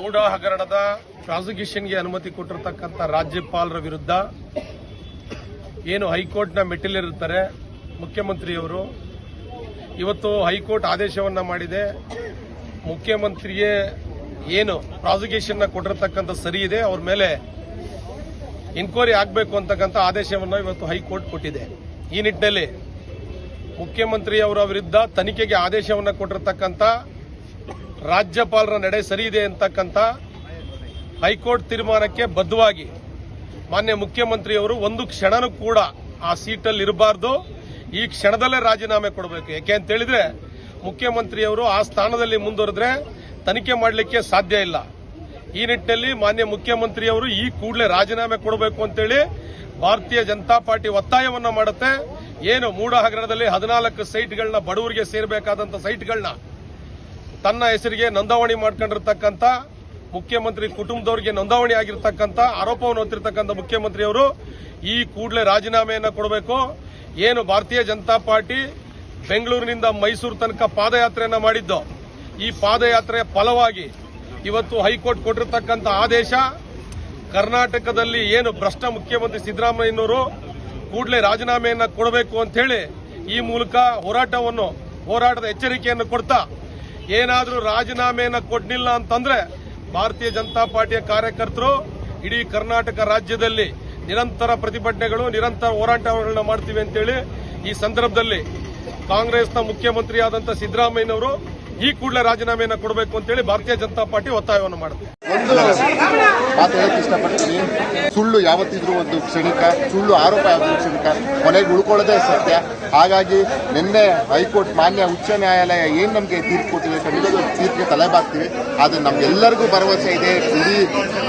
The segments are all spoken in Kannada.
ಮೂಡ ಹಗರಣದ ಪ್ರಾಸಿಕ್ಯೂಷನ್ಗೆ ಅನುಮತಿ ಕೊಟ್ಟಿರ್ತಕ್ಕಂಥ ರಾಜ್ಯಪಾಲರ ವಿರುದ್ಧ ಏನು ಹೈಕೋರ್ಟ್ನ ಮೆಟ್ಟಿಲಿರುತ್ತಾರೆ ಮುಖ್ಯಮಂತ್ರಿಯವರು. ಇವತ್ತು ಹೈಕೋರ್ಟ್ ಆದೇಶವನ್ನ ಮಾಡಿದೆ. ಮುಖ್ಯಮಂತ್ರಿಯೇ ಏನು ಪ್ರಾಸಿಕ್ಯೂಷನ್ನ ಕೊಟ್ಟಿರ್ತಕ್ಕಂಥ ಸರಿ ಇದೆ, ಅವ್ರ ಮೇಲೆ ಎನ್ಕ್ವೈರಿ ಆಗಬೇಕು ಅಂತಕ್ಕಂಥ ಆದೇಶವನ್ನು ಇವತ್ತು ಹೈಕೋರ್ಟ್ ಕೊಟ್ಟಿದೆ. ಈ ನಿಟ್ಟಿನಲ್ಲಿ ಮುಖ್ಯಮಂತ್ರಿಯವರ ವಿರುದ್ಧ ತನಿಖೆಗೆ ಆದೇಶವನ್ನು ಕೊಟ್ಟಿರ್ತಕ್ಕಂಥ ರಾಜ್ಯಪಾಲರ ನಡೆ ಸರಿ ಇದೆ ಅಂತಕ್ಕಂಥ ಹೈಕೋರ್ಟ್ ತೀರ್ಮಾನಕ್ಕೆ ಬದ್ಧವಾಗಿ ಮಾನ್ಯ ಮುಖ್ಯಮಂತ್ರಿಯವರು ಒಂದು ಕ್ಷಣನೂ ಕೂಡ ಆ ಸೀಟಲ್ಲಿ ಇರಬಾರ್ದು. ಈ ಕ್ಷಣದಲ್ಲೇ ರಾಜೀನಾಮೆ ಕೊಡಬೇಕು. ಯಾಕೆ ಅಂತ ಹೇಳಿದ್ರೆ ಮುಖ್ಯಮಂತ್ರಿಯವರು ಆ ಸ್ಥಾನದಲ್ಲಿ ಮುಂದುವರೆದ್ರೆ ತನಿಖೆ ಮಾಡಲಿಕ್ಕೆ ಸಾಧ್ಯ ಇಲ್ಲ. ಈ ನಿಟ್ಟಿನಲ್ಲಿ ಮಾನ್ಯ ಮುಖ್ಯಮಂತ್ರಿಯವರು ಈ ಕೂಡಲೇ ರಾಜೀನಾಮೆ ಕೊಡಬೇಕು ಅಂತೇಳಿ ಭಾರತೀಯ ಜನತಾ ಪಾರ್ಟಿ ಒತ್ತಾಯವನ್ನ ಮಾಡುತ್ತೆ. ಏನು ಮೂಡ ಹಗರಣದಲ್ಲಿ ಹದಿನಾಲ್ಕು ಸೈಟ್ಗಳನ್ನ ಬಡವರಿಗೆ ಸೇರಬೇಕಾದಂತ ಸೈಟ್ಗಳನ್ನ ತನ್ನ ಹೆಸರಿಗೆ ನೋಂದಾವಣಿ ಮಾಡ್ಕೊಂಡಿರ್ತಕ್ಕಂಥ ಮುಖ್ಯಮಂತ್ರಿ ಕುಟುಂಬದವರಿಗೆ ನೋಂದಾವಣಿ ಆಗಿರ್ತಕ್ಕಂಥ ಆರೋಪವನ್ನು ಹೊತ್ತಿರ್ತಕ್ಕಂಥ ಮುಖ್ಯಮಂತ್ರಿಯವರು ಈ ಕೂಡಲೇ ರಾಜೀನಾಮೆಯನ್ನು ಕೊಡಬೇಕು. ಏನು ಭಾರತೀಯ ಜನತಾ ಪಾರ್ಟಿ ಬೆಂಗಳೂರಿನಿಂದ ಮೈಸೂರು ತನಕ ಪಾದಯಾತ್ರೆಯನ್ನು ಮಾಡಿದ್ದು. ಈ ಪಾದಯಾತ್ರೆಯ ಫಲವಾಗಿ ಇವತ್ತು ಹೈಕೋರ್ಟ್ ಕೊಟ್ಟಿರ್ತಕ್ಕಂಥ ಆದೇಶ, ಕರ್ನಾಟಕದಲ್ಲಿ ಏನು ಭ್ರಷ್ಟ ಮುಖ್ಯಮಂತ್ರಿ ಸಿದ್ದರಾಮಯ್ಯನವರು ಕೂಡಲೇ ರಾಜೀನಾಮೆಯನ್ನು ಕೊಡಬೇಕು ಅಂತ ಹೇಳಿ ಈ ಮೂಲಕ ಹೋರಾಟವನ್ನು, ಹೋರಾಟದ ಎಚ್ಚರಿಕೆಯನ್ನು ಕೊಡ್ತಾ ಏನಾದರೂ ರಾಜೀನಾಮೆಯನ್ನು ಕೊಡ್ಲಿಲ್ಲ ಅಂತಂದ್ರೆ ಭಾರತೀಯ ಜನತಾ ಪಾರ್ಟಿಯ ಕಾರ್ಯಕರ್ತರು ಇಡೀ ಕರ್ನಾಟಕ ರಾಜ್ಯದಲ್ಲಿ ನಿರಂತರ ಪ್ರತಿಭಟನೆಗಳು, ನಿರಂತರ ಹೋರಾಟಗಳನ್ನ ಮಾಡ್ತೀವಿ ಅಂತೇಳಿ ಈ ಸಂದರ್ಭದಲ್ಲಿ ಕಾಂಗ್ರೆಸ್ನ ಮುಖ್ಯಮಂತ್ರಿಯಾದಂಥ ಸಿದ್ದರಾಮಯ್ಯನವರು ಈ ಕೂಡಲೇ ರಾಜೀನಾಮೆಯನ್ನು ಕೊಡಬೇಕು ಅಂತೇಳಿ ಭಾರತೀಯ ಜನತಾ ಪಾರ್ಟಿ ಒತ್ತಾಯವನ್ನು ಮಾಡುತ್ತೆ. ಒಂದು ಮಾತು ಹೇಳಕ್ ಇಷ್ಟಪಡ್ತೀನಿ. ಸುಳ್ಳು ಯಾವತ್ತಿದ್ರೂ ಒಂದು ಕ್ಷಣಿಕ, ಸುಳ್ಳು ಆರೋಪ ಯಾವತ್ತೂ ಕ್ಷಣಿಕ, ಕೊನೆಗೆ ಉಳ್ಕೊಳ್ಳೋದೇ ಸತ್ಯ. ಹಾಗಾಗಿ ನಿನ್ನೆ ಹೈಕೋರ್ಟ್, ಮಾನ್ಯ ಉಚ್ಚ ನ್ಯಾಯಾಲಯ ಏನು ನಮಗೆ ತೀರ್ಪು ಕೊಟ್ಟಿದೆ ಖಂಡಿತ ತೀರ್ಪಿಗೆ ತಲೆಬಾಗ್ತೀವಿ ಆದರೆ ನಮ್ಗೆಲ್ಲರಿಗೂ ಭರವಸೆ ಇದೆ. ಇಡೀ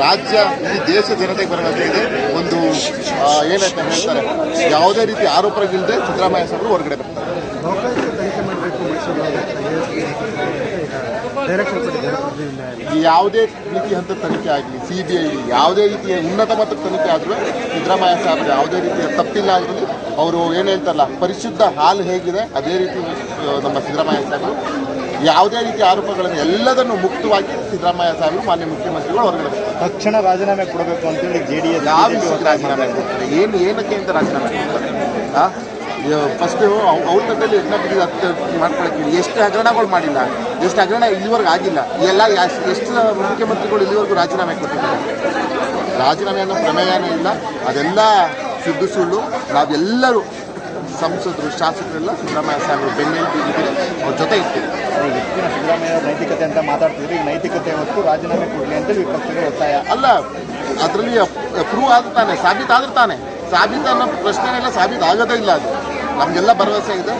ರಾಜ್ಯ, ಇಡೀ ದೇಶ ಜನತೆಗೆ ಭರವಸೆ ಇದೆ. ಒಂದು ಏನಂತ ಹೇಳ್ತಾರೆ, ಯಾವುದೇ ರೀತಿ ಆರೋಪಗಳಿಲ್ಲದೆ ಸಿದ್ದರಾಮಯ್ಯ ಸಾಹೇಬರು ಹೊರಗಡೆ ಬರ್ತಾರೆ ಲೋಕಾಯುಕ್ತ ತನಿಖೆ ಮಾಡಬೇಕು ಮೈಸೂರು ಡೈರೆಕ್ಷನ್ ಕೊಟ್ಟಿದ್ದಾರೆ ಪ್ರತಿನಿಧಿ ನ್ಯಾಯಾಲಯ. ಯಾವುದೇ ರೀತಿ ಹಂತದ ತನಿಖೆ ಆಗಲಿ ಸಿ ಬಿ ಐ ಯಾವುದೇ ರೀತಿಯ ಉನ್ನತ ಮಟ್ಟದ ತನಿಖೆ ಆದರೂ ಸಿದ್ದರಾಮಯ್ಯ ಸಾಹೇಬರು ಯಾವುದೇ ರೀತಿಯ ತಪ್ಪಿಲ್ಲ ಆಗಲಿ ಅವರು ಏನು ಹೇಳ್ತಾರಲ್ಲ ಪರಿಶುದ್ಧ ಹಾಲು ಹೇಗಿದೆ ಅದೇ ರೀತಿ ನಮ್ಮ ಸಿದ್ದರಾಮಯ್ಯ ಸಾಹೇಬರು. ಯಾವುದೇ ರೀತಿಯ ಆರೋಪಗಳನ್ನು ಎಲ್ಲದನ್ನು ಮುಕ್ತವಾಗಿ ಸಿದ್ದರಾಮಯ್ಯ ಸಾಹೇಬರು ಮಾನ್ಯ ಮುಖ್ಯಮಂತ್ರಿಗಳು ಹೊರಗಡೆ ತಕ್ಷಣ ರಾಜೀನಾಮೆ ಕೊಡಬೇಕು ಅಂತೇಳಿ ಜೆ ಡಿ ಎಸ್ ಯಾವ ರಾಜೀನಾಮೆ ಕೊಡ್ತಾರೆ? ಏನು ಏನಕ್ಕೆ ಅಂತ ರಾಜೀನಾಮೆ ಕೊಡ್ತಾರೆ? ಫಸ್ಟು ಅವ್ರ ತಕ್ಕಲ್ಲಿ ಯಜ್ಞ ಬಿಡಿ ಹತ್ತು ಮಾಡ್ಕೊಳಕ್ಕೆ ಎಷ್ಟು ಹಗರಣಗಳು ಮಾಡಿಲ್ಲ. ಎಷ್ಟು ಹಗರಣ ಇಲ್ಲಿವರೆಗೂ ಆಗಿಲ್ಲ. ಎಲ್ಲ ಎಷ್ಟು ಮುಖ್ಯಮಂತ್ರಿಗಳು ಇಲ್ಲಿವರೆಗೂ ರಾಜೀನಾಮೆ ಕೊಟ್ಟಿದ್ದಾರೆ. ರಾಜೀನಾಮೆ ಅನ್ನೋ ಪ್ರಮೇಯನೇ ಇಲ್ಲ. ಅದೆಲ್ಲ ಸುದ್ದು ಸುಳ್ಳು. ನಾವೆಲ್ಲರೂ ಸಂಸದರು ಶಾಸಕರೆಲ್ಲ ಸಿದ್ದರಾಮಯ್ಯ ಸಾಹೇಬರು ಬೆನ್ನೆ ಇದ್ದೀವಿ ಅವ್ರ ಜೊತೆ ಇರ್ತೀವಿ. ಹೆಚ್ಚಿನ ಸಿದ್ದರಾಮಯ್ಯ ನೈತಿಕತೆ ಅಂತ ಮಾತಾಡ್ತಿದ್ರು ಈ ನೈತಿಕತೆ ಹೊತ್ತು ರಾಜೀನಾಮೆ ಕೊಡಲಿ ಅಂತ ವಿಪಕ್ಷಗಳ ಒತ್ತಾಯ. ಅಲ್ಲ ಅದರಲ್ಲಿ ಪ್ರೂವ್ ಆದ್ರೆ ತಾನೆ ಸಾಬೀತಾದ್ರೆ ತಾನೆ. ಸಾಬೀತು ಅನ್ನೋ ಪ್ರಶ್ನೆನೆಲ್ಲ ಸಾಬೀತು ಆಗೋದೇ ಇಲ್ಲ ಅದು. ನಮಗೆಲ್ಲ ಭರವಸೆ ಇದೆ.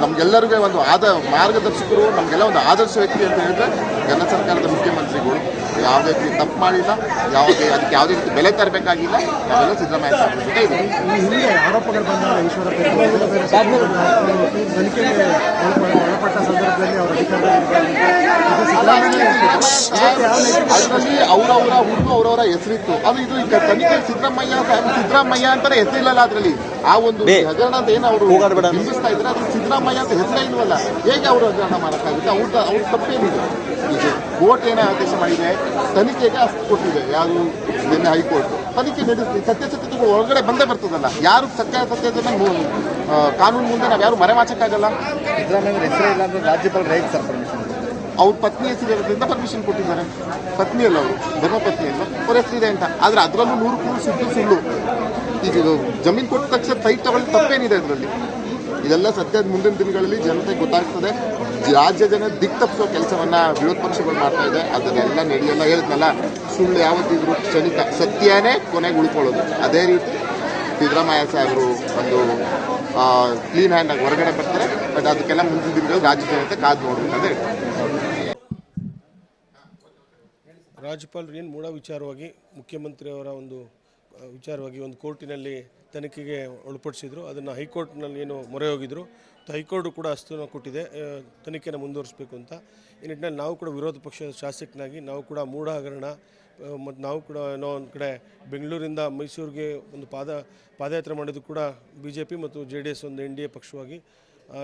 ನಮಗೆಲ್ಲರಿಗೂ ಒಂದು ಆದ ಮಾರ್ಗದರ್ಶಕರು ನಮಗೆಲ್ಲ ಒಂದು ಆದರ್ಶ ವ್ಯಕ್ತಿ ಅಂತ ಹೇಳಿದ್ರೆ ಜನ ಸರ್ಕಾರದ ಮುಖ್ಯಮಂತ್ರಿಗಳು ಯಾವುದೇ ರೀತಿ ತಪ್ಪು ಮಾಡಿಲ್ಲ ಯಾವುದೇ ಅದಕ್ಕೆ ಯಾವುದೇ ರೀತಿ ಬೆಲೆ ತರಬೇಕಾಗಿಲ್ಲ ನಾವೆಲ್ಲ ಸಿದ್ದರಾಮಯ್ಯ ಸಾಹೇಬ್ರ ಜೊತೆ ಹಿಂದೆ ಆರೋಪಗಳು ಬಂದಾಗ ಈಶ್ವರಪ್ಪ ತನಿಖೆಗೆ ಒಳಪಟ್ಟ ಸಂದರ್ಭದಲ್ಲಿ ಅವರ ಇದು ಅದರಲ್ಲಿ ಅವರವರ ಹುಡುಗ ಅವರವರ ಹೆಸರಿತ್ತು. ಅದು ಇದು ಈಗ ತನಿಖೆ ಸಿದ್ದರಾಮಯ್ಯ ಸಿದ್ದರಾಮಯ್ಯ ಅಂತಾನೆ ಹೆಸರಿಲ್ಲಲ್ಲ ಅದರಲ್ಲಿ. ಆ ಒಂದು ಹಗರಣ ಅಂತ ಏನು ಅವರು ಬಿಂಬಿಸ್ತಾ ಇದ್ರೆ ಅದು ಸಿದ್ದರಾಮಯ್ಯ ಅಂತ ಹೆಸರೇ ಇಲ್ವಲ್ಲ. ಹೇಗೆ ಅವರು ಹಗರಣ ಮಾಡೋಕ್ಕಾಗುತ್ತೆ? ಅವ್ರ ಅವ್ರ ತಪ್ಪೇನಿದೆ. ಈಗ ಕೋರ್ಟ್ ಏನೇ ಆದೇಶ ಮಾಡಿದೆ. ತನಿಖೆಗೆ ಅಷ್ಟು ಕೊಟ್ಟಿದೆ. ಯಾರು ನಿನ್ನೆ ಹೈಕೋರ್ಟ್. ತನಿಖೆ ನಡೆಸಿ ಸತ್ಯಾಸತ್ಯತೆಗಳು ಒಳಗಡೆ ಬಂದೇ ಬರ್ತದಲ್ಲ. ಯಾರು ಸತ್ಯಾಸತ್ಯತೆನ ಸತ್ಯದ ಆ, ಕಾನೂನು ಮುಂದೆ ನಾವು ಯಾರು ಮರೆಮಾಚಕ್ಕಾಗಲ್ಲ. ಸಿದ್ದರಾಮಯ್ಯ ಹೆಸರೇ ಇಲ್ಲ ಅಂದ್ರೆ ರಾಜ್ಯಪಾಲರು ರೈಟ್ ಸರ್ ಪರ್ಮಿಷನ್ ಅವ್ರ ಪತ್ನಿ ಹೆಸರಿರೋದ್ರಿಂದ ಪರ್ಮಿಷನ್ ಕೊಟ್ಟಿದ್ದಾರೆ. ಪತ್ನಿ ಅಲ್ಲ ಅವರು ಧರ್ಮಪತ್ನಿ ಅಲ್ಲ ಅವ್ರ ಹೆಸರಿದೆ ಅಂತ. ಆದರೆ ಅದರಲ್ಲೂ ನೂರು ನೂರು ಸುಳ್ಳು ಸುಳ್ಳು. ಈಗ ಇದು ಜಮೀನು ಕೊಟ್ಟ ತಕ್ಷಣ ಸೈಟ್ ತಗೊಳ್ಳಿ ತಪ್ಪೇನಿದೆ ಅದರಲ್ಲಿ. ಇದೆಲ್ಲ ಸದ್ಯದ ಮುಂದಿನ ದಿನಗಳಲ್ಲಿ ಜನತೆ ಗೊತ್ತಾಗ್ತದೆ. ರಾಜ್ಯ ಜನ ದಿಕ್ ತಪ್ಪಿಸೋ ಕೆಲಸವನ್ನ ವಿರೋಧ ಪಕ್ಷಗಳು ಮಾಡ್ತಾ ಇದೆ. ಅದನ್ನೆಲ್ಲ ನಡೆಯಲ್ಲ ಹೇಳಿದ್ನಲ್ಲ, ಸುಳ್ಳು ಯಾವತ್ತಿದ್ರು ಕ್ಷಣಿಕ ಸತ್ಯನೇ ಕೊನೆಗೆ ಉಳ್ಕೊಳ್ಳೋದು. ಅದೇ ರೀತಿ ಸಿದ್ದರಾಮಯ್ಯ ಸಾಹೇಬರು ಒಂದು ಕ್ಲೀನ್ ಹ್ಯಾಂಡ್ ಆಗಿ ಹೊರಗಡೆ ಬರ್ತಾರೆ. ಬಟ್ ಅದಕ್ಕೆಲ್ಲ ಮುಂದಿನ ದಿನಗಳು ರಾಜ್ಯ ಜನತೆ ಕಾದು ನೋಡ್ಬೇಕು ಅಂತ ರಾಜ್ಯಪಾಲರು ಏನು ಮೂಡ ವಿಚಾರವಾಗಿ ಮುಖ್ಯಮಂತ್ರಿಯವರ ಒಂದು ವಿಚಾರವಾಗಿ ಒಂದು ಕೋರ್ಟಿನಲ್ಲಿ ತನಿಖೆಗೆ ಒಳಪಡಿಸಿದ್ರು. ಅದನ್ನು ಹೈಕೋರ್ಟ್ನಲ್ಲಿ ಏನು ಮೊರೆ ಹೋಗಿದ್ರು. ಹೈಕೋರ್ಟ್ ಕೂಡ ಅಸ್ತುನ ಕೊಟ್ಟಿದೆ. ತನಿಖೆನ ಮುಂದುವರಿಸಬೇಕು ಅಂತ. ಈ ನಿಟ್ಟಿನಲ್ಲಿ ನಾವು ಕೂಡ ವಿರೋಧ ಪಕ್ಷದ ಶಾಸಕನಾಗಿ ನಾವು ಕೂಡ ಮೂಢ ಹಗರಣ ಮತ್ತು ನಾವು ಕೂಡ ಏನೋ ಒಂದು ಕಡೆ ಬೆಂಗಳೂರಿಂದ ಮೈಸೂರಿಗೆ ಒಂದು ಪಾದ, ಪಾದಯಾತ್ರೆ ಮಾಡಿದ್ದು ಕೂಡ ಬಿ ಜೆ ಪಿ ಮತ್ತು ಜೆ ಡಿ ಎಸ್ ಒಂದು ಎನ್ ಡಿ ಎ ಪಕ್ಷವಾಗಿ.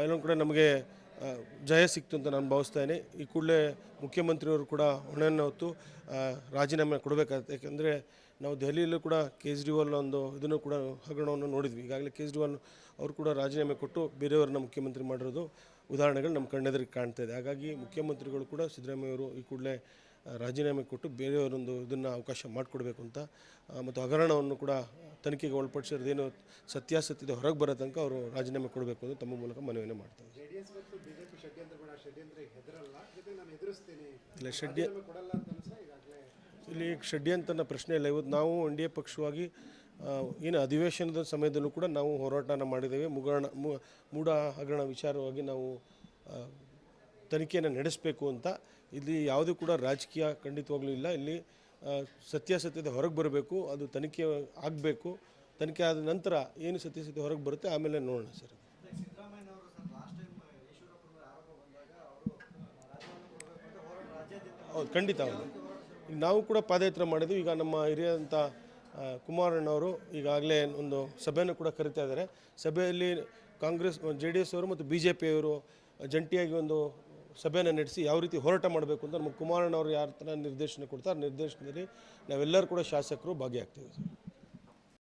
ಇನ್ನೊಂದು ಕಡೆ ನಮಗೆ ಜಯ ಸಿಕ್ತು ಅಂತ ನಾನು ಭಾವಿಸ್ತೇನೆ ಈ ಕೂಡಲೇ ಮುಖ್ಯಮಂತ್ರಿಯವರು ಕೂಡ ಹೊಣೆಯನ್ನು ಹೊತ್ತು ರಾಜೀನಾಮೆ ಕೊಡಬೇಕಾಗುತ್ತೆ. ಯಾಕೆಂದರೆ ನಾವು ದೆಹಲಿಯಲ್ಲೂ ಕೂಡ ಕೇಜ್ರಿವಾಲ್ ಒಂದು ಇದನ್ನು ಕೂಡ ಹಗರಣವನ್ನು ನೋಡಿದ್ವಿ. ಈಗಾಗಲೇ ಕೇಜ್ರಿವಾಲ್ ಅವರು ಕೂಡ ರಾಜೀನಾಮೆ ಕೊಟ್ಟು ಬೇರೆಯವ್ರನ್ನ ಮುಖ್ಯಮಂತ್ರಿ ಮಾಡಿರೋದು ಉದಾಹರಣೆಗಳು ನಮ್ಮ ಕಣ್ಣೆದುರಿಗೆ ಕಾಣ್ತಾ ಇದೆ. ಹಾಗಾಗಿ ಮುಖ್ಯಮಂತ್ರಿಗಳು ಕೂಡ ಸಿದ್ದರಾಮಯ್ಯವರು ಈ ಕೂಡಲೇ ರಾಜೀನಾಮೆ ಕೊಟ್ಟು ಬೇರೆಯವರೊಂದು ಇದನ್ನು ಅವಕಾಶ ಮಾಡಿಕೊಡ್ಬೇಕು ಅಂತ ಮತ್ತು ಹಗರಣವನ್ನು ಕೂಡ ತನಿಖೆಗೆ ಒಳಪಡಿಸಿರೋದೇನು ಸತ್ಯಾಸತ್ಯತೆ ಹೊರಗೆ ಬರೋ ತನಕ ಅವರು ರಾಜೀನಾಮೆ ಕೊಡಬೇಕು ಅಂತ ತಮ್ಮ ಮೂಲಕ ಮನವಿಯನ್ನು ಮಾಡ್ತಾರೆ ಇಲ್ಲ ಷಡ್ಯ ಇಲ್ಲಿ ಷಡ್ಯಂತನ ಪ್ರಶ್ನೆ ಇಲ್ಲ. ಇವತ್ತು ನಾವು ಎನ್ ಡಿ ಎ ಪಕ್ಷವಾಗಿ ಏನು ಅಧಿವೇಶನದ ಸಮಯದಲ್ಲೂ ಕೂಡ ನಾವು ಹೋರಾಟನ ಮಾಡಿದ್ದೇವೆ. ಮುಗರಣ ಮು- ಮೂಢ ಹಗರಣ ವಿಚಾರವಾಗಿ ನಾವು ತನಿಖೆಯನ್ನು ನಡೆಸಬೇಕು ಅಂತ. ಇಲ್ಲಿ ಯಾವುದೂ ಕೂಡ ರಾಜಕೀಯ ಖಂಡಿತವಾಗ್ಲೂ ಇಲ್ಲ. ಇಲ್ಲಿ ಸತ್ಯಾಸತ್ಯದ ಹೊರಗೆ ಬರಬೇಕು. ಅದು ತನಿಖೆ ಆಗಬೇಕು. ತನಿಖೆ ಆದ ನಂತರ ಏನು ಸತ್ಯಾಸತ್ಯ ಹೊರಗೆ ಬರುತ್ತೆ ಆಮೇಲೆ ನೋಡೋಣ ಸರ್. ಹೌದು, ಖಂಡಿತ ಹೌದು. ನಾವು ಕೂಡ ಪಾದಯಾತ್ರೆ ಮಾಡಿದ್ವಿ. ಈಗ ನಮ್ಮ ಹಿರಿಯಂಥ ಕುಮಾರಣ್ಣವರು ಈಗಾಗಲೇ ಒಂದು ಸಭೆಯನ್ನು ಕೂಡ ಕರಿತಾ ಇದ್ದಾರೆ. ಸಭೆಯಲ್ಲಿ ಕಾಂಗ್ರೆಸ್, ಜೆ ಡಿ ಎಸ್ ಅವರು ಮತ್ತು ಬಿ ಜೆ ಪಿಯವರು ಜಂಟಿಯಾಗಿ ಒಂದು ಸಭೆಯನ್ನು ನಡೆಸಿ ಯಾವ ರೀತಿ ಹೋರಾಟ ಮಾಡಬೇಕು ಅಂತ ನಮ್ಮ ಕುಮಾರಣ್ಣವರು ಯಾರ ಥರ ನಿರ್ದೇಶನ ಕೊಡ್ತಾರೆ ನಿರ್ದೇಶನದಲ್ಲಿ ನಾವೆಲ್ಲರೂ ಕೂಡ ಶಾಸಕರು ಭಾಗಿಯಾಗ್ತೀವಿ.